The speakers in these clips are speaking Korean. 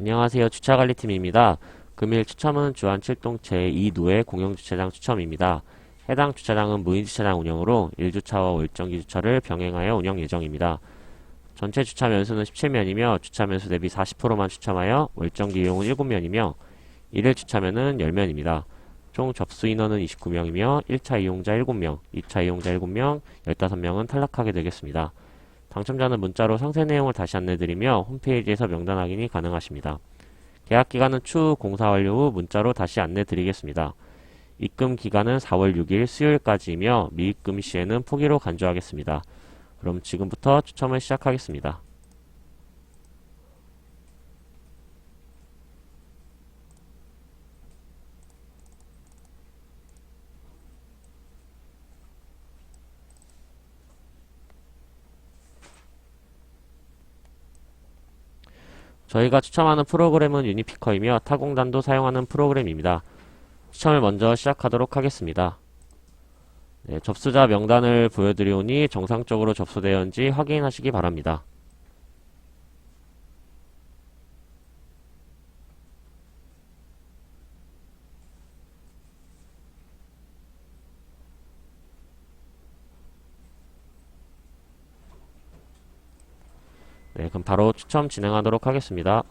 안녕하세요. 주차관리팀입니다. 금일 추첨은 주한 7동 제2누의 공영주차장 추첨입니다. 해당 주차장은 무인주차장 운영으로 1주차와 월정기 주차를 병행하여 운영 예정입니다. 전체 주차 면수는 17면이며 주차 면수 대비 40%만 추첨하여 월정기 이용은 7면이며 1일 주차면은 10면입니다. 총 접수 인원은 29명이며 1차 이용자 7명, 2차 이용자 7명, 15명은 탈락하게 되겠습니다. 당첨자는 문자로 상세 내용을 다시 안내드리며 홈페이지에서 명단 확인이 가능하십니다. 계약 기간은 추후 공사 완료 후 문자로 다시 안내드리겠습니다. 입금 기간은 4월 6일 수요일까지이며 미입금 시에는 포기로 간주하겠습니다. 그럼 지금부터 추첨을 시작하겠습니다. 저희가 추첨하는 프로그램은 유니피커이며 타공단도 사용하는 프로그램입니다. 추첨을 먼저 시작하도록 하겠습니다. 네, 접수자 명단을 보여드리오니 정상적으로 접수되었는지 확인하시기 바랍니다. 네, 그럼 바로 추첨 진행하도록 하겠습니다.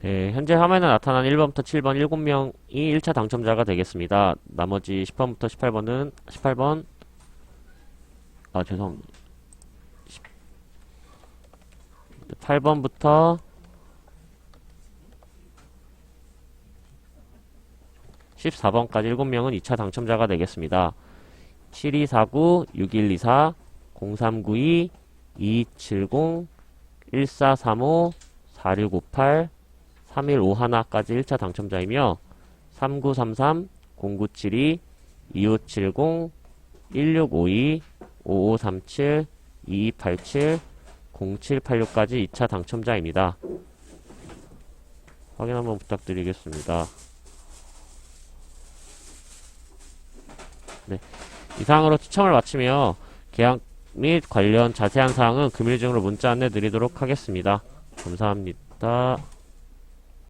네, 현재 화면에 나타난 1번부터 7번 7명이 1차 당첨자가 되겠습니다. 나머지 10번부터 18번은 18번 아 죄송합니다. 8번부터 14번까지 7명은 2차 당첨자가 되겠습니다. 7249, 6124, 0392, 2270, 1435, 4658, 3151까지 1차 당첨자이며 3933, 0972, 2570, 1652, 5537, 2287, 0786까지 2차 당첨자입니다. 확인 한번 부탁드리겠습니다. 네. 이상으로 추첨을 마치며 계약 및 관련 자세한 사항은 금일 중으로 문자 안내 드리도록 하겠습니다. 감사합니다.